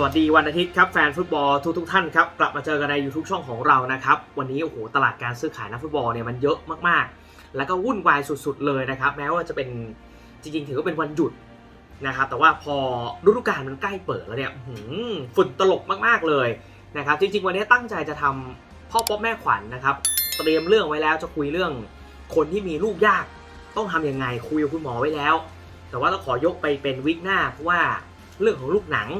สวัสดีวันอาทิตย์ครับแฟนฟุตบอลทุกทุกๆท่านครับกลับมาเจอกันใน YouTube ช่องของเรานะครับวันนี้โอ้โหตลาดการซื้อขายนักฟุตบอลเนี่ยมันเยอะมากๆ แล้วก็วุ่นวายสุดๆเลยนะครับแม้ว่าจะเป็นจริงๆ ถือว่าเป็นวันหยุดนะครับแต่ว่าพอฤดูกาลมันใกล้เปิดแล้วเนี่ยหือฝุ่นตลบมากๆเลยนะครับจริงๆ วันนี้ตั้งใจจะทำพ่อป๊อปแม่ขวัญนะครับเตรียมเรื่องไว้แล้วจะคุยเรื่องคนที่มีลูกยากต้องทำยังไงคุยกับคุณหมอไว้แล้ว แต่ว่าเราขอยกไปเป็นวิกหน้าเพราะว่าเรื่องของลูกหนัง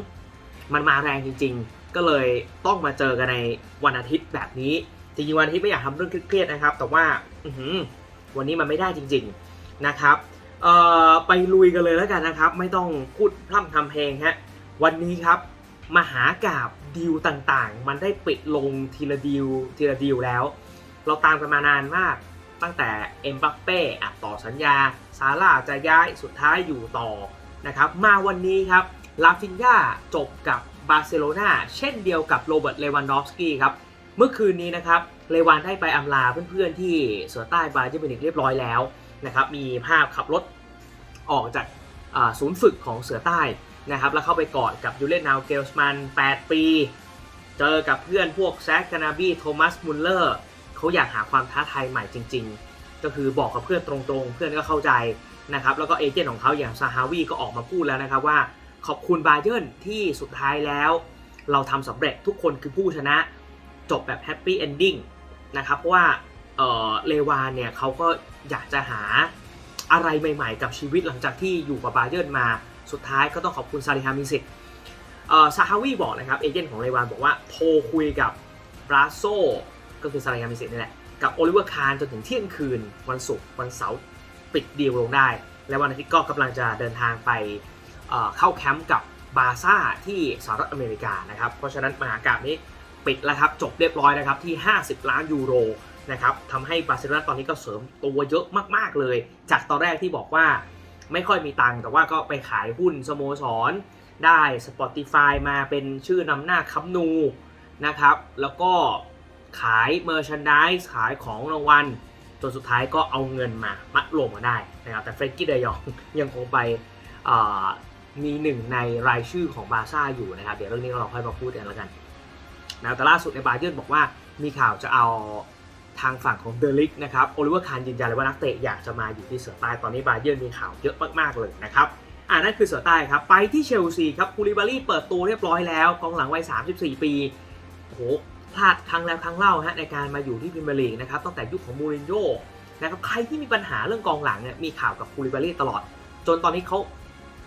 มันมาแรงจริง ๆ ก็เลยต้องมาเจอกันในวันอาทิตย์แบบนี้ จริงๆวันอาทิตย์ไม่อยากทำเรื่องเครียดๆนะครับ แต่ว่าอวันนี้มันไม่ได้จริง ๆนะครับไปลุยกันเลยแล้วกันนะครับ ไม่ต้องพูดพร่ำทำเพลงฮะวันนี้ครับมหากาบดีลต่างๆ มันได้ปิดลงทีละดีลทีละดีลแล้ว เราตามกันมานานมากตั้งแต่เอ็มบัปเป้ต่อสัญญาซาร่าจะย้ายสุดท้ายอยู่ต่อนะครับ มาวันนี้ครับ ลาฟินยาจบกับบาร์เซโลนาเช่นเดียวกับโรเบิร์ตเลวันดอฟสกี้ครับ เมื่อคืนนี้นะครับเลวานได้ไปอำลาเพื่อนๆที่เสือใต้บาเยอร์มิวนิกเรียบร้อยแล้วนะครับมีภาพขับรถออกจากศูนย์ฝึกของเสือใต้นะครับแล้วเข้าไปกอดกับยูเลนนาวเกลสมัน 8 ปี เจอกับเพื่อนพวกแซคกานาบีโทมัสมุลเลอร์เขาอยากหาความท้าทายใหม่จริง ๆ ก็คือบอกกับเพื่อนตรงๆ เพื่อนก็เข้าใจนะครับแล้วก็เอเจนต์ของเขาอย่างซาฮาวีก็ออกมาพูดแล้วนะครับว่า ขอบคุณบาเยิร์นที่สุดท้ายแล้ว เราทำสำเร็จทุกคนคือผู้ชนะ จบแบบแฮปปี้เอนดิ้งนะครับ เพราะว่าเเลวานเนี่ยเขาก็อยากจะหาอะไรใหม่ๆ กับชีวิตหลังจากที่อยู่กับบาเยิร์นมาสุดท้ายก็ต้องขอบคุณซาลิฮามิสิกซาฮาวีบอกนะครับ เอเจนต์ของเลวานบอกว่าโทรคุยกับบราโซก็คือซาลิฮามิสิกนี่แหละ กับโอลิเวอร์คาร์จนถึงเที่ยงคืนวันศุกร์วันเสาร์ปิดดีลลงได้ และวันอาทิตย์ก็กำลังจะเดินทางไป เข้าแคมป์กับบาซ่าที่สหรัฐอเมริกานะครับ เพราะฉะนั้นมหากาบนี้ปิดแล้วครับ จบเรียบร้อยนะครับที่ 50 ล้านยูโรนะครับทำให้บาร์เซโลนาตอนนี้ก็เสริมตัวเยอะมากๆเลย จากตอนแรกที่บอกว่าไม่ค่อยมีตังค์แต่ว่าก็ไปขายหุ้นสโมสร ได้ Spotify มาเป็นชื่อนำหน้าคัมนูนะครับ แล้วก็ขายเมอร์ชันดิสขายของรางวัลจนสุดท้ายก็เอาเงินมามัดรวมมาได้นะครับแต่เฟรนกี้เดยองยังคงไป มีหนึ่งในรายชื่อของบาซ่าอยู่นะครับ เดี๋ยวเรื่องนี้เราค่อยมาพูดกันแล้วกันนะแต่ล่าสุดในบาเยิร์นบอกว่ามีข่าวจะเอาทางฝั่งของเดลิกนะครับโอลิเวอร์คานยืนยันเลยว่านักเตะอยากจะมาอยู่ที่เสือใต้ตอนนี้บาเยิร์นมีข่าวเยอะมากๆเลยนะครับอ่านั่นคือเสือใต้ครับ ไปที่เชลซีครับคูลิบารีเปิดตัวเรียบร้อยแล้วกองหลังวัย 34 ปีโอ้โหพลาดครั้งแล้วครั้งเล่าฮะในการมาอยู่ที่พรีเมียร์ลีกนะครับตั้งแต่ยุคของมูรินโญ่นะครับใครที่มีปัญหาเรื่องกองหลังเนี่ยมีข่าวกับคูลิบารีตลอด จนตอนนี้เขา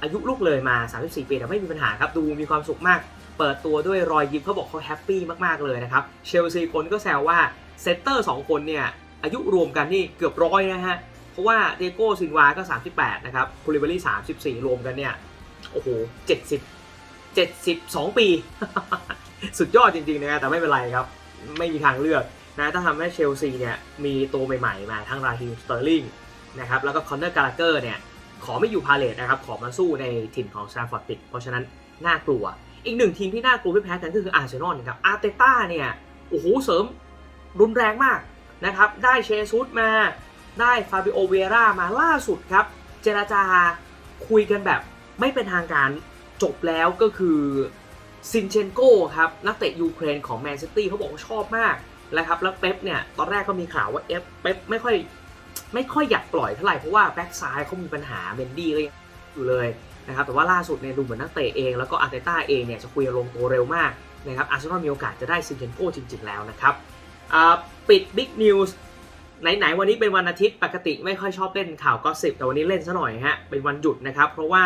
อายุลูกเลยมา 34 ปีแต่ไม่มีปัญหาครับ ดูมีความสุขมาก เปิดตัวด้วยรอยยิ้มเขาบอกเขาแฮปปี้มากๆเลยนะครับ เชลซีคนก็แซวว่าเซนเตอร์ 2 คนเนี่ย อายุรวมกันนี่เกือบร้อยนะฮะ เพราะว่าเดโก้ซินวาก็ 38 นะครับคูลิบารี่34 รวมกันเนี่ย โอ้โห 70 72 ปี สุดยอดจริงๆนะแต่ไม่เป็นไรครับ ไม่มีทางเลือกนะถ้าทำให้เชลซีเนี่ยมีตัวใหม่ๆมาทั้งราฮิมสเตอร์ลิงนะครับแล้วก็คอนเนอร์กาลาเกอร์เนี่ย ขอไม่อยู่พาเลตนะครับ ขอมาสู้ในถิ่นของซาฟอร์ดปิดเพราะฉะนั้นน่ากลัว อีกหนึ่งทีมที่น่ากลัวไม่แพ้กันก็คืออาร์เซนอลนะครับอาร์เตต้าเนี่ยโอ้โหเสริมรุนแรงมากนะครับ ได้เชซุสมาได้ฟาบิโอเวรามาล่าสุดครับ เจราจาคุยกันแบบไม่เป็นทางการจบแล้วก็คือซินเชนโกครับ นักเตะยูเครนของแมนซิตี้เขาบอกว่าชอบมากนะครับแล้วเป๊ปเนี่ย ตอนแรกก็มีข่าวว่าเอฟเป๊ปไม่ค่อย ไม่ค่อยอยากปล่อยเท่าไหร่เพราะว่าแบ็กซ้ายเขามีปัญหาเบนดี้ก็ยังอยู่เลยนะครับแต่ว่าล่าสุดเนี่ยดูเหมือนนักเตะเองแล้วก็อาร์เตต้าเองเนี่ยจะคุยลงตัวเร็วมากนะครับอาร์เซนอลมีโอกาสจะได้ซินเชนโกจริง ๆ แล้วนะครับปิดบิ๊กนิวส์ไหนๆวันนี้เป็นวันอาทิตย์ปกติไม่ค่อยชอบเล่นข่าวก็สิบแต่วันนี้เล่นซะหน่อยฮะเป็นวันหยุดนะครับ เพราะว่า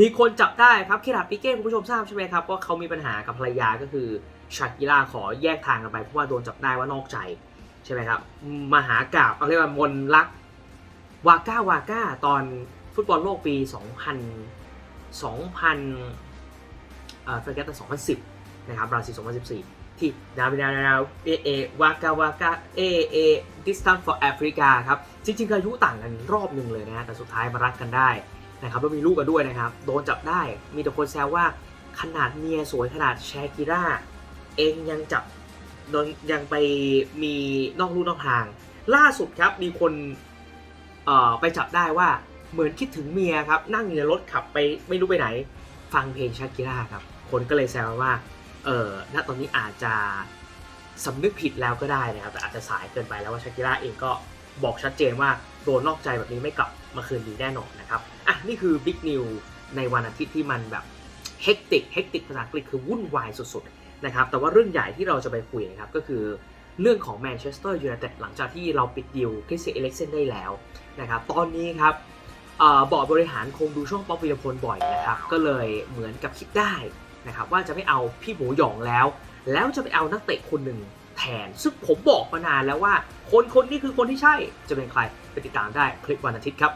มีคนจับได้ครับคิราปิเก้คุณผู้ชมทราบใช่ไหมครับว่าเขามีปัญหากับภรรยาก็คือชากิล่าขอแยกทางกันไปเพราะว่าโดนจับได้ว่านอกใจ ใช่ไหมครับ มหากาบเอาเรียกว่ามนลักวาก้าวาก้าตอนฟุตบอลโลกปี 2000 2000เอ่อเฟรกต2010 นะครับบราซิล 2014 ที่ดาวดาวดาเอเอวากาวากาเอเอดิสตันฟอร์แอฟริกาครับ จริงๆอายุต่างกันรอบหนึ่งเลยนะฮะแต่สุดท้ายมารักกันได้นะครับแล้วมีลูกกันด้วยนะครับ โดนจับได้มีแต่คนแซวว่าขนาดเมียสวยขนาดแชกิร่า เองยังจับ โดนยังไปมีนอกลู่นอกทาง ล่าสุดครับมีคนเอ่อไปจับได้ว่าเหมือนคิดถึงเมียครับ นั่งอยู่ในรถขับไปไม่รู้ไปไหน ฟังเพลงชากิร่าครับ คนก็เลยแซวว่าเออณตอนนี้อาจจะสำนึกผิดแล้วก็ได้นะครับ แต่อาจจะสายเกินไปแล้วว่าชากิร่าเองก็บอกชัดเจนว่าโดนนอกใจแบบนี้ไม่กลับมาคืนดีแน่นอนนะครับ อะ นี่คือบิ๊กนิวในวันอาทิตย์ที่มันแบบเฮกติกเฮกติกภาษาอังกฤษคือวุ่นวายสุดๆ นะครับแต่ว่าเรื่องใหญ่ที่เราจะไปคุยนะครับก็คือเรื่องของแมนเชสเตอร์ยูไนเต็ดหลังจากที่เราปิดดิวคริสเซียเอเล็กเซนได้แล้วนะครับตอนนี้ครับอบอร์ดบริหารคงดูช่องป๊อปวิรพลบ่อยนะครับก็เลยเหมือนกับคิดได้นะครับว่าจะไม่เอาพี่หมูหยองแล้ว แล้วจะไปเอานักเตะคนหนึ่งแทน ซึ่งผมบอกมานานแล้วว่า คนคนนี้คือคนที่ใช่จะเป็นใครไปติดตามได้คลิปวันอาทิตย์ครับ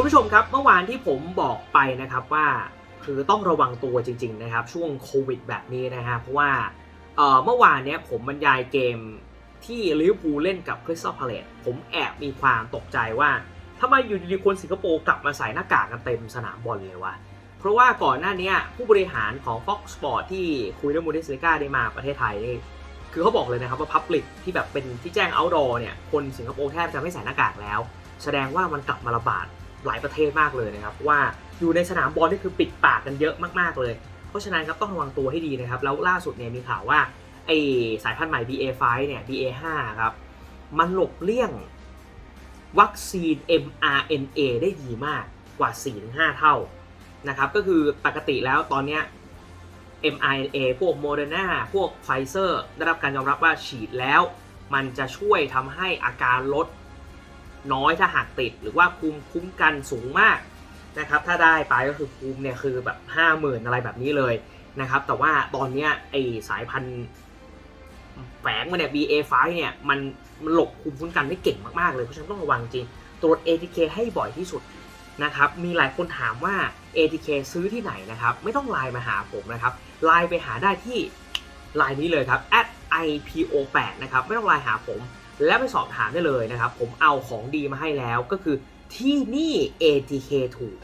คุณผู้ชมครับเมื่อวานที่ผมบอกไปนะครับว่าคือต้องระวังตัวจริง ๆ นะครับ ช่วงโควิดแบบนี้นะฮะเพราะว่าเมื่อวานเนี้ยผมบรรยายเกมที่ลิเวอร์พูลเล่นกับคริสตัลพาเลตผมแอบมีความตกใจว่าทำไมอยู่ดีๆคนสิงคโปร์กลับมาใส่หน้ากากกันเต็มสนามบอลเลยวะเพราะว่าก่อนหน้านี้ผู้บริหารของ Fox Sport ที่คุยเรื่องมูเดสลิก้าได้มาประเทศไทยนี่คือเขาบอกเลยนะครับว่าพับลิกที่แบบเป็นที่แจ้ง outdoor เนี่ยคนสิงคโปร์แทบจะไม่ใส่หน้ากากแล้ว แสดงว่ามันกลับมาระบาด หลายประเทศมากเลยนะครับ ว่าอยู่ในสนามบอลนี่คือปิดปากกันเยอะมากๆเลย เพราะฉะนั้นครับต้องระวังตัวให้ดีนะครับ แล้วล่าสุดเนี่ยมีข่าวว่าไอสายพันธุ์ใหม่ BA5 เนี่ย BA5 ครับมันหลบเลี่ยงวัคซีน mRNA ได้ดีมากกว่า 4-5 เท่านะครับก็คือปกติแล้วตอนเนี้ย mRNA พวก Moderna พวก Pfizer ได้รับการยอมรับว่าฉีดแล้ว มันจะช่วยทำให้อาการลด น้อยถ้าหากติดหรือว่าภูมิคุ้มกันสูงมากนะครับถ้าได้ไปก็คือภูมิเนี่ยคือแบบ50,000 อะไรแบบนี้เลยนะครับแต่ว่าตอนเนี้ยไอสายพันธุ์แฝงมาเนี่ย BA5 เนี่ยมันมันหลบภูมิคุ้มกันได้เก่งมากๆเลยเพราะฉะนั้นต้องระวังจริง ตรวจ ATK ให้บ่อยที่สุดนะครับมีหลายคนถามว่า ATK ซื้อที่ไหนนะครับไม่ต้องไลน์มาหาผมนะครับไลน์ไปหาได้ที่ไลน์นี้เลยครับ @ipo8 นะครับไม่ต้องไลน์หาผม แล้วไปสอบถามได้เลยนะครับ ผมเอาของดีมาให้แล้วก็คือที่นี่ ATK ถูก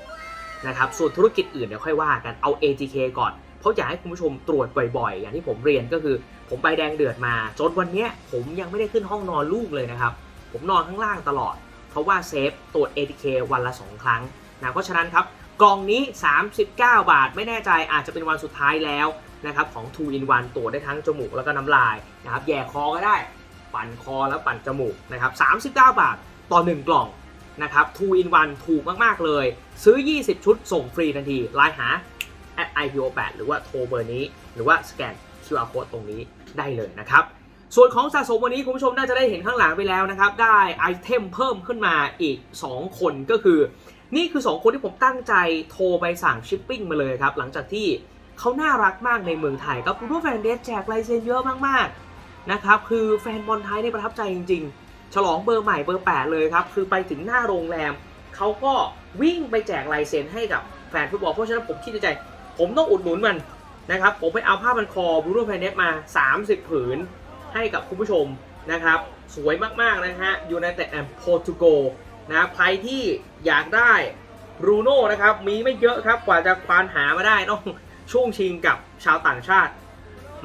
นะครับส่วนธุรกิจอื่นเดี๋ยวค่อยว่ากันเอา ATK ก่อน เพราะอยากให้คุณผู้ชมตรวจบ่อยๆ อย่างที่ผมเรียนก็คือ ผมไปแดงเดือดมา จนวันนี้ผมยังไม่ได้ขึ้นห้องนอนลูกเลยนะครับ ผมนอนข้างล่างตลอด เพราะว่าเซฟตรวจ ATK วันละ 2 ครั้งนะเพราะฉะนั้นครับกล่องนี้ 39 บาท ไม่แน่ใจอาจจะเป็นวันสุดท้ายแล้วนะครับของ 2 in 1ตรวจได้ทั้งจมูกแล้วก็น้ำลายนะครับแย่คอก็ได้ ปั่นคอแล้วปั่นจมูกนะครับ39 บาทต่อ 1 กล่องนะครับ2 in 1ถูกมากๆเลย ซื้อ 20 ชุดส่งฟรีทันทีไลน์หา @ipo8 หรือว่าโทรเบอร์นี้ หรือว่าสแกน QR code ตรงนี้ได้เลยนะครับ ส่วนของสะสมวันนี้คุณผู้ชมน่าจะได้เห็นข้างหลังไปแล้วนะครับ ได้ไอเทมเพิ่มขึ้นมาอีก 2 คนก็คือ นี่คือ 2 คนที่ผมตั้งใจโทรไปสั่งชิปปิ้งมาเลยครับ หลังจากที่เขาน่ารักมากในเมืองไทยครับคุณผู้แฟนเดสแจกลายเซ็นเยอะมากๆ นะครับคือแฟนบอลไทยเนี่ยประทับใจจริง ๆ ฉลองเบอร์ใหม่เบอร์ 8 เลยครับคือไปถึงหน้าโรงแรมเขาก็วิ่งไปแจกลายเซ็นให้กับแฟนฟุตบอลเพราะฉะนั้นผมคิดในใจ ผมต้องอุดหนุนมันนะครับผมไปเอาผ้าพันคอบรูโน่แพนเนสมา 30 ผืนให้กับคุณผู้ชมนะครับสวยมากๆนะฮะยูไนเต็ดแอนด์โปรตุโกนะคใครที่อยากได้บรูโน่นะครับมีไม่เยอะครับกว่าจะควานหามาได้ต้องช่วงชิงกับชาวต่างชาติ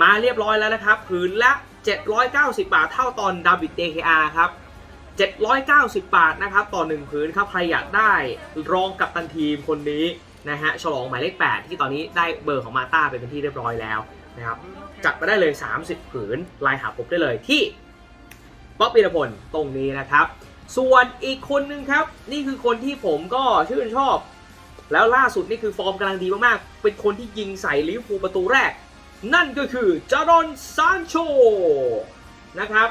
มาเรียบร้อยแล้วนะครับ ผืนละ 790 บาทเท่าตอนดาวิดเดคอาครับ 790 บาทนะครับต่อ 1 ผืนครับใครอยากได้รองกับตันทีมคนนี้นะฮะฉลองหมายเลข 8 ที่ตอนนี้ได้เบอร์ของมาต้าไปเป็นที่เรียบร้อยแล้วนะครับจัดมาได้เลย 30 ผืนลน์หาผมได้เลยที่ป๊อปปีรพลตรงนี้นะครับ ส่วนอีกคนนึงครับ นี่คือคนที่ผมก็ชื่นชอบ แล้วล่าสุดนี่คือฟอร์มกำลังดีมากๆ เป็นคนที่ยิงใส่ลิเวอร์พูลประตูแรก นั่นก็คือจารอนซานโชนะครับ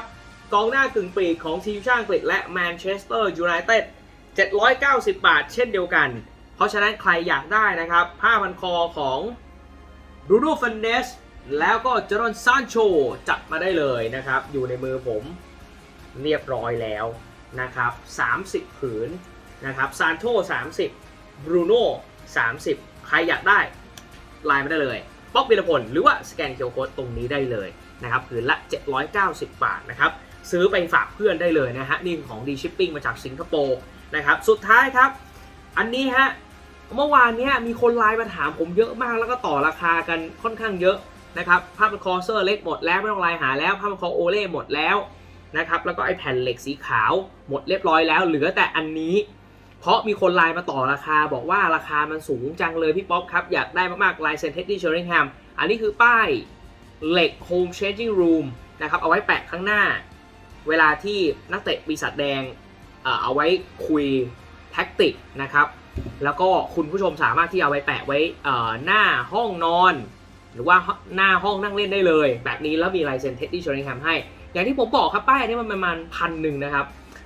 กองหน้ากึ่งปีกของทีมชาติอังกฤษและแมนเชสเตอร์ยูไนเต็ด790 บาทเช่นเดียวกัน เพราะฉะนั้นใครอยากได้นะครับ ผ้าพันคอของบรูโน่ฟันเนสแล้วก็เจรอนซานโชจัดมาได้เลยนะครับ อยู่ในมือผมเรียบร้อยแล้วนะครับ 30 ผืนนะครับซานโช30บรูโน่30 ใครอยากได้ไลน์มาได้เลย ป๊อกบิลพลหรือว่าสแกนเคียวโค้ดตรงนี้ได้เลยนะครับผืนละ 790 บาทนะครับซื้อไปฝากเพื่อนได้เลยนะฮะนี่ของดีชิปปิ้งมาจากสิงคโปร์นะครับสุดท้ายครับ อันนี้ฮะเมื่อวานเนี้ยมีคนไลน์มาถามผมเยอะมากแล้วก็ต่อราคากันค่อนข้างเยอะนะครับผ้าพันคอเซอร์เล็กหมดแล้วไม่ต้องไลน์หาแล้วผ้าพันคอโอเล่หมดแล้วนะครับแล้วก็ไอแผ่นเหล็กสีขาวหมดเรียบร้อยแล้ว เหลือแต่อันนี้ เพราะมีคนไลน์มาต่อราคาบอกว่าราคามันสูงจังเลยพี่ป๊อปครับ อยากได้มากๆลายเซ็นเท็ดดี้เชอริงแฮมอันนี้คือป้ายเหล็ก Home Changing Room นะครับเอาไว้แปะข้างหน้า เวลาที่นักเตะปีศาจแดงเออเอาไว้คุยแท็กติกนะครับ แล้วก็คุณผู้ชมสามารถที่เอาไว้แปะไว้อ่อหน้าห้องนอน หรือว่าหน้าห้องนั่งเล่นได้เลย แบบนี้แล้วมีลายเซ็นเท็ดดี้เชอริงแฮมให้ อย่างที่ผมบอกครับป้ายอันนี้มันประมาณพันหนึ่งนะครับ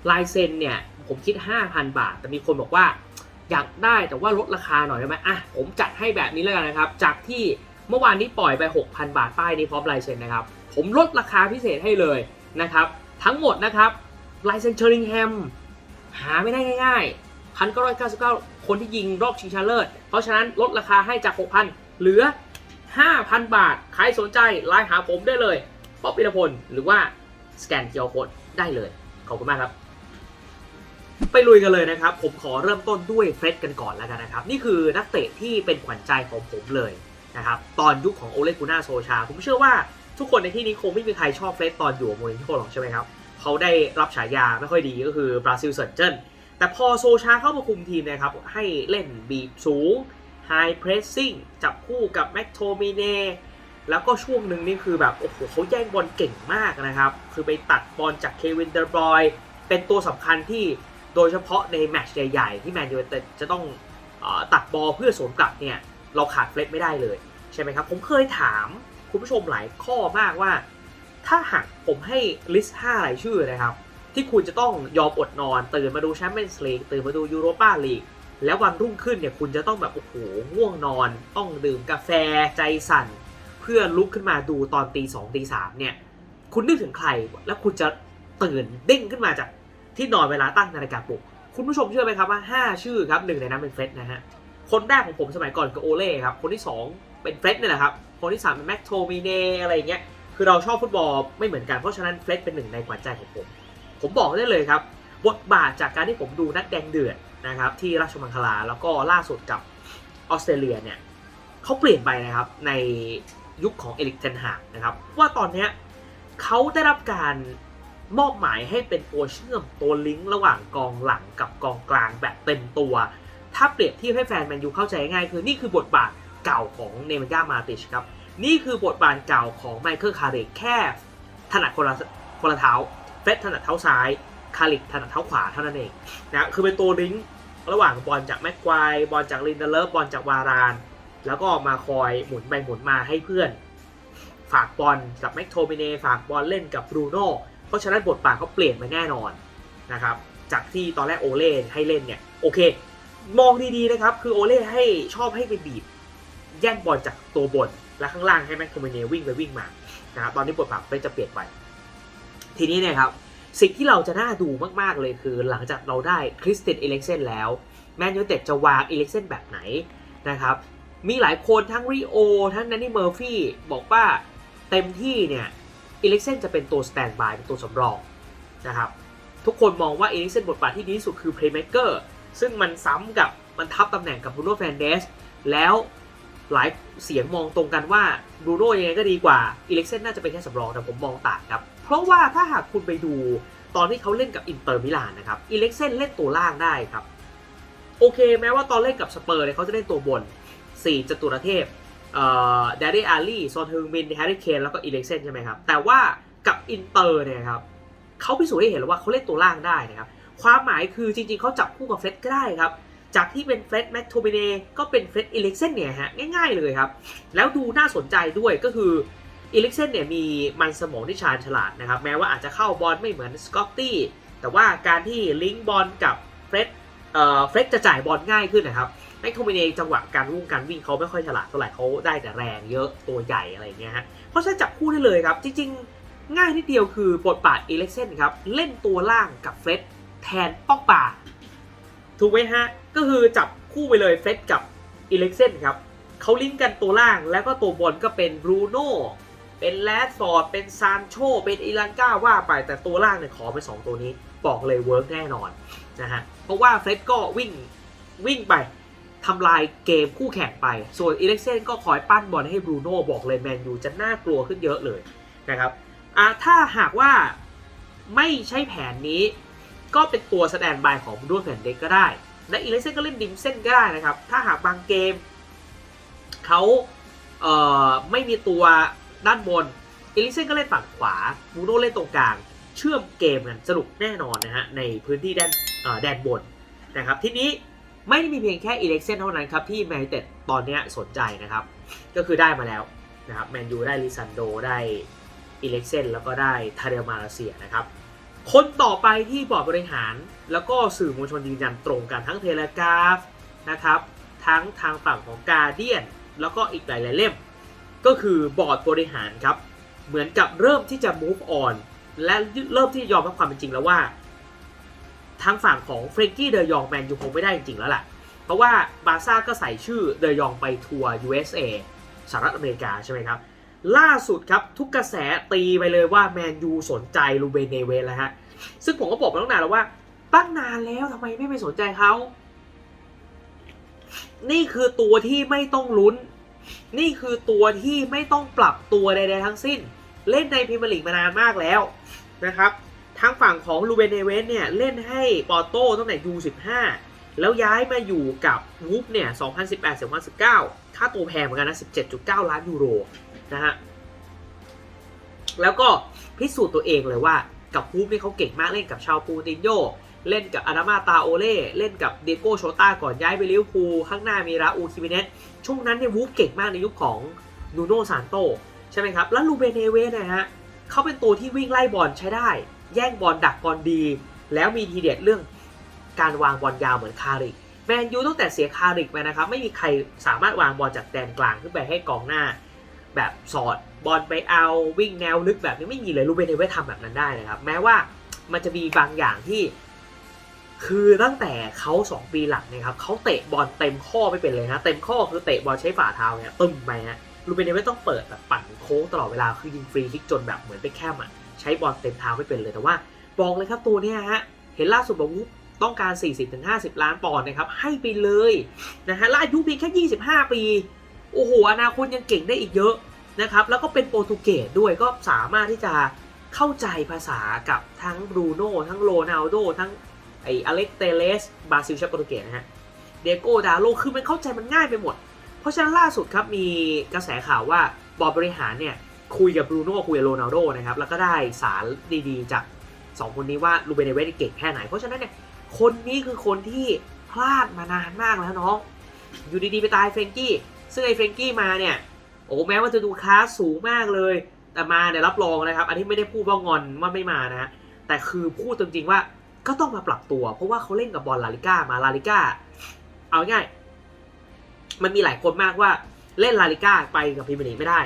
ลายเซ็นเนี่ย ผมคิด 5,000 บาท แต่มีคนบอกว่าอยากได้แต่ว่าลดราคาหน่อยได้ไหมอะผมจัดให้แบบนี้แล้วกันนะครับ จากที่เมื่อวานนี้ปล่อยไป 6,000 บาทป้ายนี้พร้อมลายเซ็นนะครับ ผมลดราคาพิเศษให้เลยนะครับ ทั้งหมดนะครับลายเซ็นเชอริงแฮมหาไม่ได้ง่ายๆ1,999คนที่ยิงรอบชิงชนะเลิศ เพราะฉะนั้นลดราคาให้จาก 6,000 เหลือ 5,000 บาท ใครสนใจไลน์หาผมได้เลยป๊อปปิรพลหรือว่าสแกนเคียวโคดได้เลย ขอบคุณมากครับ ไปลุยกันเลยนะครับ ผมขอเริ่มต้นด้วยเฟรดกันก่อนแล้วกันนะครับ นี่คือนักเตะที่เป็นขวัญใจของผมเลยนะครับ ตอนยุคของโอเลกูน่าโซชา ผมเชื่อว่าทุกคนในที่นี้คงไม่มีใครชอบเฟรดตอนอยู่โมริโญ่หรอกใช่ไหมครับ เขาได้รับฉายาไม่ค่อยดีก็คือบราซิลเซอร์เจนแต่พอโซชาเข้ามาคุมทีมนะครับ ให้เล่นบีบสูงไฮเพรสซิ่งจับคู่กับแม็กโทมิเนแล้วก็ช่วงหนึ่งนี่คือแบบ โอ้โหเขาแย่งบอลเก่งมากนะครับ คือไปตัดบอลจากเควินเดอร์บรอย เป็นตัวสำคัญที่ โดยเฉพาะในแมตช์ใหญ่ๆที่แมนยูเต็ดจะต้องอตัดบอลเพื่อสวนกลับเนี่ยเราขาดเฟลดไม่ได้เลยใช่ไหมครับ ผมเคยถามคุณผู้ชมหลายข้อมากว่า ถ้าหากผมให้ลิสต์5รายชื่อนะครับ ที่คุณจะต้องยอมอดนอน ตื่นมาดูแชมเปี้ยนส์ลีกตื่นมาดูยูโรปาลีกแล้ววันรุ่งขึ้นเนี่ยคุณจะต้องแบบโอ้โหง่วงนอน ต้องดื่มกาแฟใจสั่น เพื่อลุกขึ้นมาดูตอนตีสองตีสามเนี่ย คุณนึกถึงใครแล้วคุณจะตื่นเด้งขึ้นมาจาก ที่นอนเวลาตั้งนาฬิกาปลุก คุณผู้ชมเชื่อไหมครับว่า 5 ชื่อครับหนึ่งในนั้นเป็นเฟร็ดนะฮะ คนแรกของผมสมัยก่อนคือโอเล่ครับ คนที่ 2 เป็นเฟร็ดนี่แหละครับ คนที่ 3 เป็นแม็กโทมิเนอะไรอย่างเงี้ย คือเราชอบฟุตบอลไม่เหมือนกัน เพราะฉะนั้นเฟร็ดเป็นหนึ่งในขวัญใจของผม ผมบอกได้เลยครับบทบาทจากการที่ผมดูนัดแดงเดือดนะครับที่ราชมังคลาแล้วก็ล่าสุดกับออสเตรเลียเนี่ยเขาเปลี่ยนไปนะครับในยุคของเอริกเทนฮากนะครับว่าตอนเนี้ยเขาได้รับการ มอบหมายให้เป็นตัวเชื่อมตัวลิงก์ระหว่างกองหลังกับกองกลางแบบเต็มตัว ถ้าเปรียบเทียบให้แฟนแมนยูเข้าใจง่ายคือนี่คือบทบาทเก่าของเนมย่ามาติชครับ นี่คือบทบาทเก่าของไมเคิลคาริกแค่ถนัดคนละคนละเท้าเฟร็ดถนัดเท้าซ้ายคาริกถนัดเท้าขวาเท่านั้นเองนะคือเป็นตัวลิงก์ระหว่างบอลจากแม็กควายบอลจากลินเดเลฟบอลจากวาราน แล้วก็มาคอยหมุนไปหมุนมาให้เพื่อน ฝากบอลกับแม็กโทมิเนฝากบอลเล่นกับบรูโน่ ราะฉะนั้นบทบาทเขาเปลี่ยนไปแน่นอนนะครับจากที่ตอนแรกโอเล่ให้เล่นเนี่ยโอเค มองดีๆนะครับคือโอเล่ให้ชอบให้ไปบีบ แย่งบอลจากตัวบนและข้างล่างให้แม็กโทมิเนวิ่งไปวิ่งมานะครับตอนนี้บทบาทก็จะเปลี่ยนไป ทีนี้เนี่ยครับสิ่งที่เราจะน่าดูมากๆเลยคือหลังจากเราได้คริสเตนเอเล็กเซนแล้วแมนยูเต็ดจะวางเอเล็กเซนแบบไหนนะครับมีหลายคนทั้งริโอทั้งแนนนี่เมอร์ฟี่บอกว่าเต็มที่เนี่ย อเล็กเซนจะเป็นตัวสแตนบายเป็นตัวสำรองนะครับทุกคนมองว่าเอเล็กเซนบทบาทที่ดีที่สุดคือเพลย์เม k เกอร์ซึ่งมันซ้ำกับมันทับตำแหน่งกับบูโน่แฟนเดสแล้วหลายเสียงมองตรงกันว่าบูโน่ยังไงก็ดีกว่าอีเล็กเซนน่าจะเป็นแค่สำรองแต่ผมมองต่างครับ เพราะว่าถ้าหากคุณไปดูตอนที่เขาเล่นกับอินเตอร์มิลานนะครับอีเล็กเซนเล่นตัวล่างได้ครับ โอเค แม้ว่าตอนเล่นกับสเปอร์เนี่ยเขาจะเล่นตัวบน 4จตุรเทพ เอ่อเดเรอารีซอนเฮงมินแฮร์รี่เคนแล้วก็อีเล็กเซนใช่ไหมครับ แต่ว่ากับอินเตอร์เนี่ยครับเขาพิสูจน์ให้เห็นแล้วว่าเขาเล่นตัวล่างได้นะครับ ความหมายคือจริงๆเขาจับคู่กับเฟร็ดก็ได้ครับ จากที่เป็นเฟร็ดแม็กโทมิเนก็เป็นเฟร็ดอีเล็กเซนเนี่ยฮะง่ายๆเลยครับ แล้วดูน่าสนใจด้วยก็คืออีเล็กเซนเนี่ยมีมันสมองที่ชาญฉลาดนะครับ แม้ว่าอาจจะเข้าบอลไม่เหมือนสกอตตี้แต่ว่าการที่ลิงก์บอลกับเฟร็ดเอ่อเฟร็ดจะจ่ายบอลง่ายขึ้นนะครับ แม็กโทมิเนจังหวะการวิ่งการวิ่งเขาไม่ค่อยฉลาดเท่าไหร่เขาได้แต่แรงเยอะตัวใหญ่อะไรเงี้ยฮะเพราะฉะนั้นจับคู่ได้เลยครับ จริง ๆ ง่ายนิดเดียวคือบทบาทเอเล็กเซนครับเล่นตัวล่างกับเฟร็ดแทนป๊อกบาถูกไหมฮะ ก็คือจับคู่ไปเลยเฟร็ดกับอีเล็กเซนครับเขาลิงก์กันตัวล่างแล้วก็ตัวบนก็เป็นบรูโน่เป็นแรดฟอร์ดเป็นซานโชเป็นอีลันก้าว่าไปแต่ตัวล่างเนี่ยขอเป็นสองตัวนี้บอกเลยเวิร์กแน่นอนนะฮะเพราะว่าเฟร็ดก็วิ่งวิ่งไป ทำลายเกมคู่แข่งไป ส่วนอีเล็กเซนก็คอยปั้นบอลให้บรูโน่บอกเลยแมนยูจะน่ากลัวขึ้นเยอะเลยนะครับอ่าถ้าหากว่าไม่ใช่แผนนี้ ก็เป็นตัวสแตนบายของบรูโน่แฟนเด็กก็ได้ และอีเล็กเซนก็เล่นดิมเส้นก็ได้นะครับ ถ้าหากบางเกมเขาเอ่อไม่มีตัวด้านบนอีเลเซนก็เล่นฝั่งขวาบูโน่เล่นตรงกลาง เชื่อมเกมกันสนุกแน่นอนนะฮะในพื้นที่แดนแดนบนนะครับทีนี้ ไม่ได้มีเพียงแค่อีเล็กเซนเท่านั้นครับที่แมนยูเต็ดตอนนี้สนใจนะครับ ก็คือได้มาแล้วนะครับแมนยูได้ลิซันโดได้อีเล็กเซนแล้วก็ได้ทาเดลมาเลเซียนะครับคนต่อไปที่บอร์ดบริหาร แล้วก็สื่อมวลชนยืนยันตรงกันทั้งเทเลกราฟนะครับทั้งทางฝั่งของกาเดียน แล้วก็อีกหลายๆเล่ม ก็คือบอร์ดบริหารครับเหมือนกับเริ่มที่จะ move on และเริ่มที่ยอมรับความเป็นจริงแล้วว่า ทางฝั่งของเฟรนกี้เดยองแมนยูคงไม่ได้จริงๆแล้วล่ะ เพราะว่าบาร์ซ่าก็ใส่ชื่อเดยองไปทัวร์ USA สหรัฐอเมริกาใช่ไหมครับ ล่าสุดครับทุกกระแสตีไปเลยว่าแมนยูสนใจลูเบเนเวสแล้วฮะ ซึ่งผมก็บอกมาตั้งนานแล้วว่า ตั้งนานแล้วทำไมไม่ไปสนใจเขา นี่คือตัวที่ไม่ต้องลุ้น นี่คือตัวที่ไม่ต้องปรับตัวใดๆทั้งสิ้น เล่นในพรีเมียร์ลีกมานานมากแล้วนะครับ ทางฝั่งของลูเบนเนเวสเนี่ยเล่นให้ปอร์โต้ตั้งแต่ U15 แล้วย้ายมาอยู่กับวูฟเนี่ย 2018-2019 ค่าตัวแพงเหมือนกันนะ 17.9 ล้านยูโรนะฮะ แล้วก็พิสูจน์ตัวเองเลยว่ากับวูฟนี่เขาเก่งมากเล่นกับชาวปูตินโย เล่นกับอานามาตาโอเล่ เล่นกับเดโกโชต้าก่อนย้ายไปลิเวอร์พูลข้างหน้ามีราอูคิมิเนสช่วงนั้นเนี่ยวูฟเก่งมากในยุคของนูโน่ซานโตใช่ไหมครับ แล้วลูเบเนเวสนะฮะเขาเป็นตัวที่วิ่งไล่บอลใช้ได้ แย่งบอลดักบอลดี แล้วมีทีเด็ดเรื่องการวางบอลยาวเหมือนคาริกแมนยูตั้งแต่เสียคาริกไปนะครับ ไม่มีใครสามารถวางบอลจากแดนกลางขึ้นไปให้กองหน้า แบบสอดบอลไปเอาวิ่งแนวลึกแบบนี้ไม่มีเลยลูเบนเนเวสทำแบบนั้นได้นะครับ แม้ว่ามันจะมีบางอย่างที่ คือตั้งแต่เขา 2 ปีหลังนี่ยครับเขาเตะบอลเต็มข้อไม่เป็นเลยนะเต็มข้อคือเตะบอลใช้ฝ่าเท้าเนี่ยตึมไปฮะลูเบนเนเวสต้องเปิดแบบปั่นโค้งตลอดเวลาคือยิงฟรีคิกจนแบบเหมือนไปแคมอะ ใช้บอลเต็มเท้าไม่เป็นเลยแต่ว่า บอกเลยครับตัวเนี้ยฮะเห็นล่าสุดบอกว่าต้องการ 40-50 ล้านปอนด์นะครับ ให้ไปเลยนะฮะและอายุเพียงแค่ 25 ปี โอ้โห อนาคตยังเก่งได้อีกเยอะนะครับ แล้วก็เป็นโปรตุเกสด้วยก็สามารถที่จะเข้าใจภาษากับทั้งบรูโน่ทั้งโรนัลโดทั้งไออเล็กเตเลสบราซิลชาโปรตุเกสนะฮะ เดโกดาโลคือมันเข้าใจมันง่ายไปหมด เพราะฉะนั้นล่าสุดครับมีกระแสข่าวว่าบอร์ดบริหารเนี่ย คุยกับบรูโน่คุยกับโรนัลโดนะครับแล้วก็ได้สารดีๆ จาก 2 คนนี้ว่าลูเบเนเวสเก่งแค่ไหน เพราะฉะนั้นเนี่ยคนนี้คือคนที่พลาดมานานมากแล้วน้อง อยู่ดีๆ ไปตายเฟรนกี้ ซึ่งไอ้เฟรนกี้มาเนี่ยโอ้แม้ว่าจะดูคลาสสูงมากเลย แต่มาเนี่ยรับรองนะครับ อันนี้ไม่ได้พูดว่างอนว่าไม่มานะฮะแต่คือพูดจริงๆว่าก็ต้องมาปรับตัว เพราะว่าเขาเล่นกับบอลลาลิก้ามาลาลิก้าเอาง่ายมันมีหลายคนมากว่าเล่นลาลิก้าไปกับพรีเมียร์ลีกไม่ได้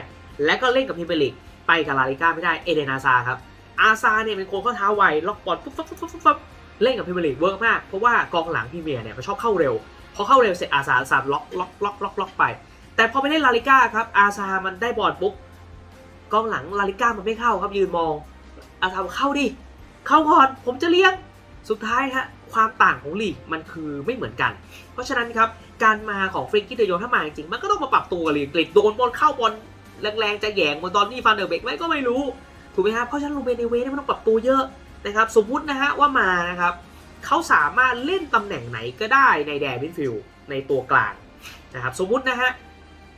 และก็เล่นกับพรีเมียร์ลีกไปกับลาลิก้าไม่ได้เอเดนอาซาครับอาซาเนี่ยเป็นคนเข้าเท้าไวล็อกบอลปุ๊บปุ๊บปุ๊บปุ๊บเล่นกับพรีเมียร์ลีกเวิร์กมาก เพราะว่ากองหลังพรีเมียร์เนี่ยมันชอบเข้าเร็วพอเข้าเร็วเสร็จอาซาซาล็อกล็อกล็อกล็อกล็อกไป แต่พอไปเล่นลาลิก้าครับอาซามันได้บอลปุ๊บกองหลังลาลิก้ามันไม่เข้าครับยืนมองอาซาบอกเข้าดิเข้าก่อนผมจะเลี้ยงสุดท้ายฮะความต่างของลีกมันคือไม่เหมือนกัน เพราะฉะนั้นครับการมาของเฟรนกี้เดโยถ้ามาจริงมันก็ต้องมาปรับตัวกับลีกลีกโดนบอลเข้าบอล แรงๆจะแยงบนตอนนี้ฟันเดอร์เบกไหมก็ไม่รู้ถูกไหมครับเพราะฉะนั้นลูเบเนเวสเนี่ยมันต้องปรับตัวเยอะนะครับสมมุตินะฮะว่ามานะครับเขาสามารถเล่นตำแหน่งไหนก็ได้ในแดนมิดฟิลด์ในตัวกลางนะครับสมมุตินะฮะ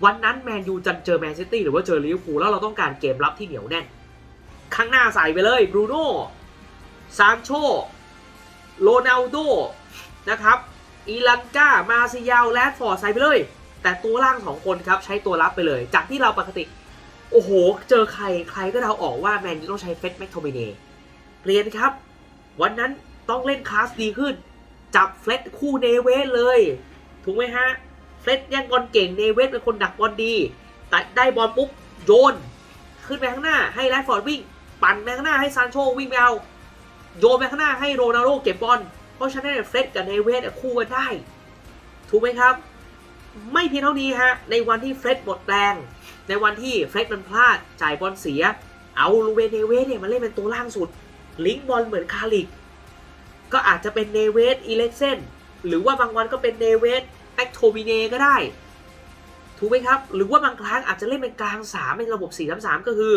วันนั้นแมนยูจะเจอแมนซิตี้หรือว่าเจอลิเวอร์พูลแล้วเราต้องการเกมรับที่เหนียวแน่น ข้างหน้าใส่ไปเลยบรูโน่ซานโชโรนัลโดนะครับอีลันกามาซิยาลแรดฟอร์ดใส่ไปเลย แต่ตัวล่างสองคนครับใช้ตัวรับไปเลย จากที่เราปกติ โอ้โห เจอใครใครก็เดาออกว่าแมนยูต้องใช้เฟสแมคโทมิเน่เปลี่ยนครับ วันนั้นต้องเล่นคลาสดีขึ้น จับเฟลตคู่เนเวสเลย ถูกไหมฮะ เฟลตยังบอลเก่งเนเวสเป็นคนดักบอลดีแต่ได้บอลปุ๊บโยน ขึ้นไปข้างหน้าให้แรดฟอร์ดวิ่ง ปั่นไปข้างหน้าให้ซานโชวิ่งไปเอาโยนไปข้างหน้าให้โรนัลโดเก็บบอลเพราะฉะนั้นเฟรดกับเนเวสคู่กันได้ ถูกไหมครับ ไม่เพียงเท่านี้ฮะ ในวันที่เฟรดหมดแรง ในวันที่เฟรดมันพลาดจ่ายบอลเสีย เอาลูเวนเนเวสเนี่ยมาเล่นเป็นตัวล่างสุด ลิงก์บอลเหมือนคาริก ก็อาจจะเป็นเนเวสอีเล็กเซนหรือว่าบางวันก็เป็นเนเวสแอคโทมิเนก็ได้ ถูกไหมครับ หรือว่าบางครั้งอาจจะเล่นเป็นกลางสามเป็นระบบ4 3 3ก็คือ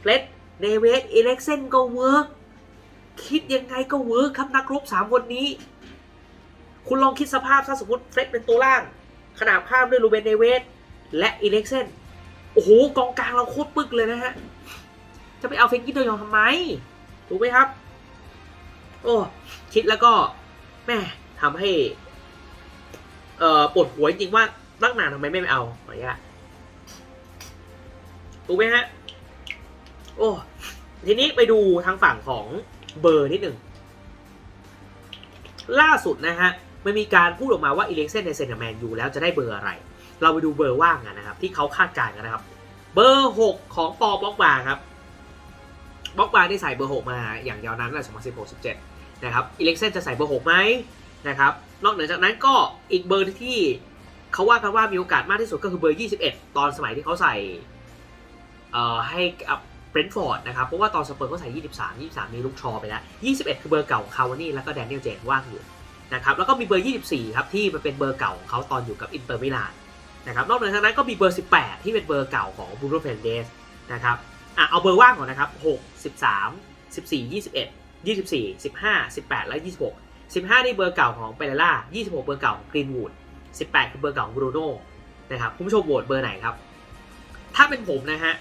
เฟรดเนเวสอีเล็กเซนก็เวิร์กคิดยังไงก็เวิร์คครับนักรบสามคนนี้ คุณลองคิดสภาพถ้าสมมติเฟร็ดเป็นตัวล่าง ขนาบข้ามด้วยลูเบนเนเวสและอีเล็กเซนโอ้โหกองกลางเราโคตรปึกเลยนะฮะ จะไปเอาเฟงกี้โดยองทำไม ถูกไหมครับ โอ้คิดแล้วก็แม่ทำให้เอ่อปวดหัวจริงว่าตั้งนานทำไมไม่ไปเอาขออนุญาตถูกไหมฮะ โอ้ทีนี้ไปดูทางฝั่งของเบอร์นิดหนึ่งล่าสุดนะฮะ มันมีการพูดออกมาว่าอีเล็กเซนในเซนต์แมนอยู่แล้วจะได้เบอร์อะไร เราไปดูเบอร์ว่างกันนะครับ ที่เขาคาดการณ์กันนะครับ เบอร์หกของปอบล็อกบาครับบล็อกบาที่ใส่เบอร์หกมาอย่างยาวนานตั้งแต่2016 17นะครับอีเล็กเซนจะใส่เบอร์หกไหมนะครับนอกเหนือจากนั้นก็อีกเบอร์ที่เขาว่ากันว่ามีโอกาสมากที่สุดก็คือเบอร์ 21 ตอนสมัยที่เขาใส่เอ่อให้กับเบรนท์ฟอร์ดนะครับ เพราะว่าตอนสเปอร์เขาใส่ 23 23มีลูกชอไปแล้ว 21 คือเบอร์เก่าของคาวานี่แล้วก็แดเนียลเจนว่างอยู่ นะครับแล้วก็มีเบอร์ 24 ครับที่มันเป็นเบอร์เก่าของเขาตอนอยู่กับอินเตอร์มิลานนะครับนอกจากนั้นก็มีเบอร์ 18 ที่เป็นเบอร์เก่าของบูโรเฟนเดสนะครับอะเอาเบอร์ว่างก่อนนะครับ 6 13 14 21 24 15 18 และ 26 15 นี่เบอร์เก่าของเปเรล่า26 เบอร์เก่าของกรีนวูด18 คือเบอร์เก่าของบรูโน่นะครับคุณผู้ชมโหวตเบอร์ไหนครับ ถ้าเป็นผมนะฮะ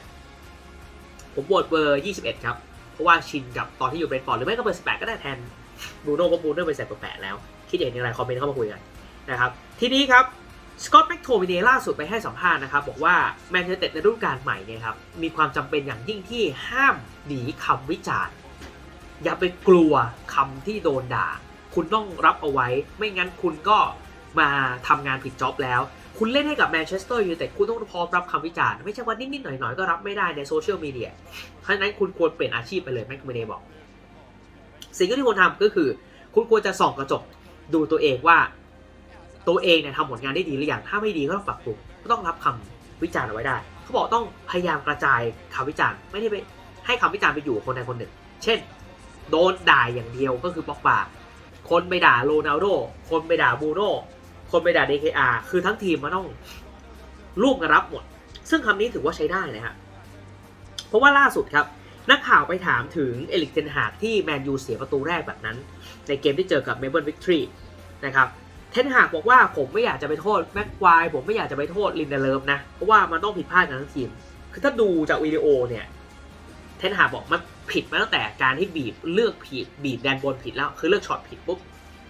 ผมโหวตเบอร์ 21 ครับ เพราะว่าชินกับตอนที่อยู่เบรนฟอร์ดหรือไม่ก็เบอร์ 18 ก็ได้แทนบรูโน่เพราะบรูโน่ไปใส่เบอร์8แล้ว คิดเห็นอย่างไรคอมเมนต์เข้ามาคุยกันนะครับทีนี้ครับสกอตต์แม็กโทมิเนล่าสุดไปให้สัมภาษณ์นะครับ บอกว่าแมนเชสเตอร์ในฤดูกาลใหม่เนี่ยครับมีความจำเป็นอย่างยิ่งที่ห้ามหนีคำวิจารณ์ อย่าไปกลัวคำที่โดนด่า คุณต้องรับเอาไว้ ไม่งั้นคุณก็มาทำงานผิดจ็อบแล้ว คุณเล่นให้กับแมนเชสเตอร์ยูไนเต็ดคุณต้องพร้อมรับคำวิจารณ์ ไม่ใช่ว่านิดๆหน่อยๆ ก็รับไม่ได้ในโซเชียลมีเดียเพราะฉะนั้นคุณควรเปลี่ยนอาชีพไปเลยแม็กคูเนบอก สิ่งที่ควรทำก็คือ คุณควรจะส่องกระจก ดูตัวเองว่า ตัวเองเนี่ยทำผลงานได้ดีหรือยังถ้าไม่ดีก็ต้องปรับปรุงก็ต้องรับคำวิจารณ์เอาไว้ได้ เขาบอกต้องพยายามกระจายคำวิจารณ์ไม่ได้ไปให้คำวิจารณ์ไปอยู่คนใดคนหนึ่ง เช่น โดนด่าอย่างเดียวก็คือบล็อกบากคนไปด่าโรนัลโดคนไปด่าบูโน่คนไปด่า DKR คือทั้งทีมมันต้องร่วมกันรับหมด ซึ่งคำนี้ถือว่าใช้ได้นะฮะเพราะว่าล่าสุดครับ นักข่าวไปถามถึงเอลิกเทนฮากที่แมนยูเสียประตูแรกแบบนั้น ในเกมที่เจอกับเมเบิลวิกตรี นะครับเทนหากบอกว่าผมไม่อยากจะไปโทษแม็กควายผมไม่อยากจะไปโทษลินเดเลิฟนะ เพราะว่ามันต้องผิดพลาดกันทั้งทีม คือถ้าดูจากวิดีโอเนี่ยเทนหากบอกมันผิดมาตั้งแต่การที่บีบเลือกผิดบีบแดนบนผิดแล้วคือเลือกช็อตผิดปุ๊บ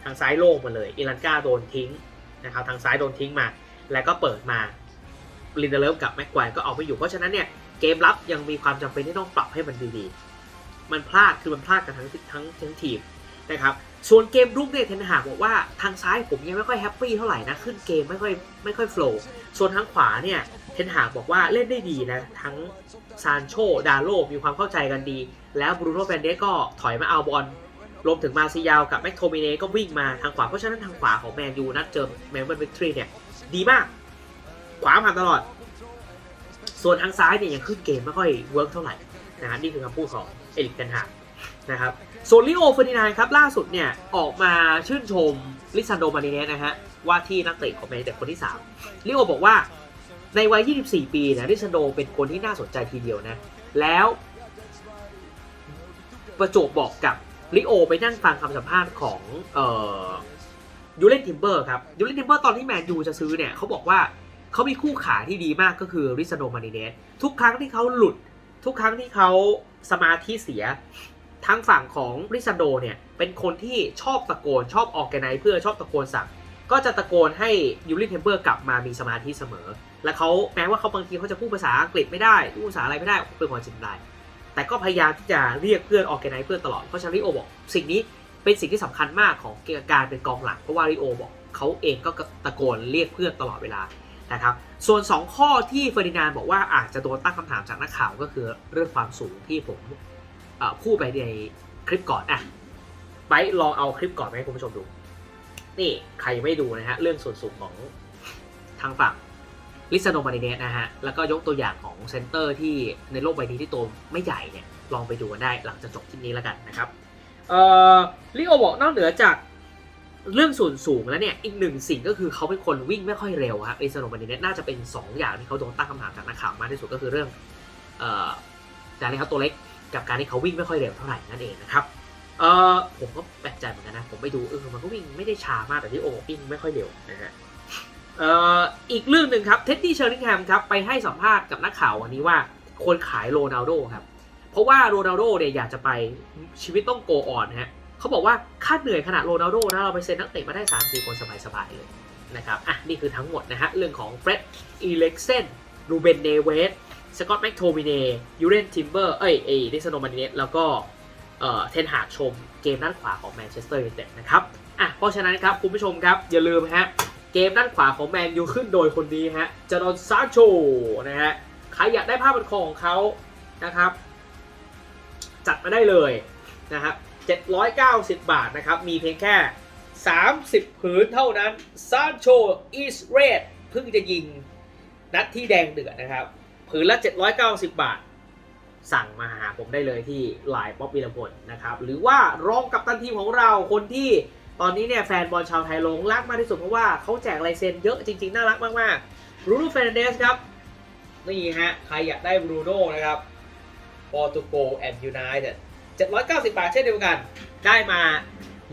ทางซ้ายโล่งมาเลยอิลันกาโดนทิ้งนะครับทางซ้ายโดนทิ้งมา แล้วก็เปิดมาลินเดเลิฟกับแม็กควายก็เอาไม่อยู่เพราะฉะนั้นเนี่ยเกมรับยังมีความจำเป็นที่ต้องปรับให้มันดีๆ มันพลาดคือมันพลาดกันทั้งทั้งทั้งทีมนะครับ ส่วนเกมรุกเนี่ยเทนหากบอกว่าทางซ้ายผมยังไม่ค่อยแฮปปี้เท่าไหร่นะขึ้นเกมไม่ค่อยไม่ค่อยโฟล์ส่วนทางขวาเนี่ยเทนหากบอกว่าเล่นได้ดีนะทั้งซานโชดาโลมีความเข้าใจกันดี แล้วบรูโน่แฟนเดสก็ถอยมาเอาบอลรวมถึงมาซิยาวกับแม็กโทมิเนก็วิ่งมาทางขวาเพราะฉะนั้นทางขวาของแมนยูนัดเจอแมนเบิลวิกตรีเนี่ยดีมาก ขวาผ่านตลอด ส่วนทางซ้ายเนี่ยยังขึ้นเกมไม่ค่อยเวิร์กเท่าไหร่นะฮะนี่คือคำพูดของเอริกเทนหากนะครับ ส่วนลิโอเฟอร์ดินานครับล่าสุดเนี่ยออกมาชื่นชมลิซันโดมาริเนสนะฮะว่าที่นักเตะของแมนยูแต่คนที่3ลิโอบอกว่าในวัย 24 ปีนะลิซันโดเป็นคนที่น่าสนใจทีเดียวนะ แล้วประจวบบอกกับลิโอไปนั่งฟังคำสัมภาษณ์ของออยูเลนทิมเบอร์ครับยูเลนทิมเบอร์ตอนที่แมนยูจะซื้อเนี่ยเขาบอกว่าเขามีคู่ขาที่ดีมากก็คือริซาโดมาริเนสทุกครั้งที่เขาหลุด ทุกครั้งที่เขาสมาธิเสีย ทางฝั่งของริซาโดเนี่ยเป็นคนที่ชอบตะโกนชอบออกแกไนเพื่อชอบตะโกนสั่งก็จะตะโกนให้ยูริเทมเบอร์กลับมามีสมาธิเสมอ และเขาแม้ว่าเขาบางทีเขาจะพูดภาษาอังกฤษไม่ได้พูดภาษาอะไรไม่ได้เป็นคนจินได้แต่ก็พยายามที่จะเรียกเพื่อนออกแกไนเพื่อนตลอด เพราะฉะนั้นริโอบอกสิ่งนี้เป็นสิ่งที่สำคัญมากของการเป็นกองหลังเพราะว่าริโอบอกเขาเองก็ตะโกนเรียกเพื่อนตลอดเวลานะครับส่วน 2 ข้อที่เฟอร์ดินานบอกว่าอาจจะโดนตั้งคำถามจากนักข่าวก็คือเรื่องความสูงที่ผม พูดไปในคลิปก่อนอะไปลองเอาคลิปก่อนมาให้คุณผู้ชมดู นี่ใครยังไม่ดูนะฮะเรื่องส่วนสูงของทางฝั่งลิซาโนมาริเนสนะฮะ แล้วก็ยกตัวอย่างของเซนเตอร์ที่ในโลกใบนี้ที่โตไม่ใหญ่เนี่ย ลองไปดูกันได้หลังจากจบคลิปนี้แล้วกันนะครับ เอ่อลิโอบอกนอกเหนือจากเรื่องส่วนสูงแล้วเนี่ย อีกหนึ่งสิ่งก็คือเขาเป็นคนวิ่งไม่ค่อยเร็วครับลิซาโนมาริเนสน่าจะเป็น 2 อย่างที่เขาโดนตั้งคำถามจากนักข่าวมากที่สุดก็คือเรื่อง เอ่อการที่เขาตัวเล็ก กับการที่เขาวิ่งไม่ค่อยเร็วเท่าไหร่นั่นเองนะครับเออผมก็แปลกใจเหมือนกันนะ ผมไปดูเออมันก็วิ่งไม่ได้ช้ามากแต่ที่โอ้วิ่งไม่ค่อยเร็วนะฮะเอ่ออีกเรื่องหนึ่งครับเท็ดดี้เชอร์ริงแฮมครับไปให้สัมภาษณ์กับนักข่าววันนี้ว่าควรขายโรนัลโดครับเพราะว่าโรนัลโดเนี่ยอยากจะไปชีวิตต้องโกออนฮะเขาบอกว่าค่าเหนื่อยขนาดโรนัลโดนะเราไปเซ็นนักเตะมาได้3 4คนสบายๆเลยนะครับอะนี่คือทั้งหมดนะฮะเรื่องของเฟร็ดอีเล็กเซนรูเบนเนเวส สกอตแม็กโทมิเนยูเรนทิมเบอร์เอ้ยเอดิสโนมานิเนสแล้วก็เอ่อเทนหากชมเกมด้านขวาของแมนเชสเตอร์ยูไนเต็ดนะครับอะเพราะฉะนั้นครับคุณผู้ชมครับ อย่าลืมฮะเกมด้านขวาของแมนยูขึ้นโดยคนนี้ฮะจารอนซาโชนะฮะใครอยากได้ภาพเป็นขอของเขานะครับ จัดมาได้เลยนะครับ790 บาทนะครับ มีเพียงแค่ 30 ผืนเท่านั้นซานโชอิสเรดเพิ่งจะยิงนัดที่แดงเดือดนะครับ ผืนละ 790 บาท สั่งมาหาผมได้เลยที่ไลน์ป๊อปปี้ลำพลนะครับ หรือว่ารองกับตันทีมของเราคนที่ตอนนี้เนี่ยแฟนบอลชาวไทยหลงรักมากที่สุดเพราะว่าเขาแจกลายเซ็นเยอะจริงๆ น่ารักมากๆบรูโน่เฟรนเดสครับ นี่ฮะ ใครอยากได้บรูโน่นะครับปอร์ตุโกแอนด์ยูไนเต็ด790 บาทเช่นเดียวกัน ได้มา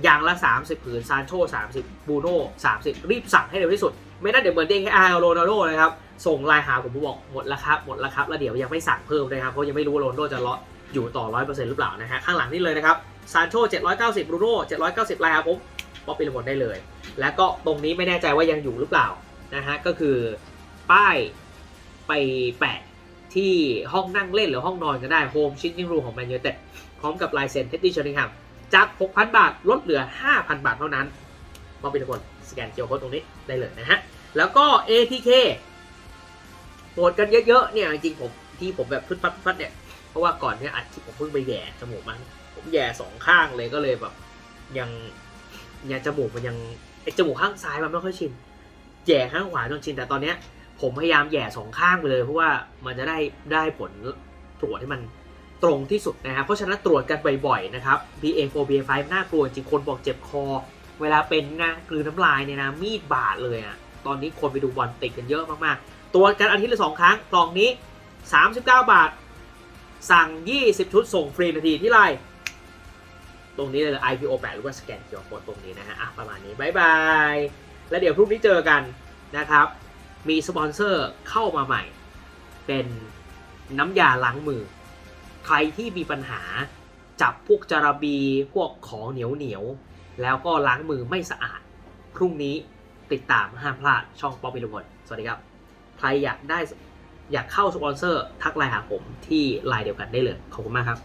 อย่างละ 30 ผืนซานโช30 บูโน่30 รีบสั่งให้เร็วที่สุด ไม่นั้นเดี๋ยวเหมือนเด้งให้อาร์โรนัลโดนะครับ ส่งไลน์หาผมบอกหมดแล้วครับหมดแล้วครับแล้วเดี๋ยวยังไม่สั่งเพิ่มเลยครับเพราะยังไม่รู้ว่าโรนโดจะเลาะอยู่ต่อ100%หรือเปล่านะฮะข้างหลังนี่เลยนะครับซานโช790บรูโน่790ไลน์หาผมป๊อปปี้ละหมดได้เลย แล้วก็ตรงนี้ไม่แน่ใจว่ายังอยู่หรือเปล่านะฮะก็คือป้ายไปแปะที่ห้องนั่งเล่นหรือห้องนอนก็ได้โฮมชิ t นิ่งรูของแมนยูเต็ดพร้อมกับลายเซ็นเท็ดดี้เชอร์ริงแฮมจาก 6,000 บาทลดเหลือ 5,000 บาทเท่านั้นมาเป็นคนสแกนเคียวโค้ดตรงนี้ได้เลยนะฮะ แล้วก็ ATK โหวตกันเยอะๆเนี่ยจริงผมที่ผมแบบฟึดฟัดฟัดเนี่ยเพราะว่าก่อนเนี่ยอัดคลิปผมเพิ่งไปแย่จมูกมันผมแย่สองข้างเลยก็เลยแบบยังยังจมูกมันยังไอจมูกข้างซ้ายมันไม่ค่อยชินแย่ข้างขวาจนชินแต่ตอนเนี้ย ผมพยายามแย่สองข้างไปเลยเพราะว่ามันจะได้ได้ผลตรวจให้มันตรงที่สุดนะครับเพราะฉะนั้นตรวจกันบ่อยๆนะครับ BA4 BA5 น่ากลัวจริงคนบอกเจ็บคอ เวลาเป็นนะกลืนน้ำลายเนี่ยนะมีดบาดเลยอะ่ะตอนนี้คนไปดูบอลติดกันเยอะมากๆ ตรวจกันอาทิตย์ละสองครั้งกล่องนี้ 39 บาท สั่ง 20 ชุดส่งฟรีนาทีที่ไลน์ตรงนี้เลย IPO 8หรือว่าสแกนเคียร์โคดตรงนี้นะฮะอะประมาณนี้บายบาย แล้วเดี๋ยวพรุ่งนี้เจอกันนะครับ มีสปอนเซอร์เข้ามาใหม่ เป็นน้ำยาล้างมือ ใครที่มีปัญหาจับพวกจาระบีพวกของเหนียวเหนียวแล้วก็ล้างมือไม่สะอาด พรุ่งนี้ติดตามห้ามพลาดช่องป๊อปปี้ลุงพลสวัสดีครับ ใครอยากได้อยากเข้าสปอนเซอร์ทักไลน์หาผมที่ไลน์เดียวกันได้เลย ขอบคุณมากครับ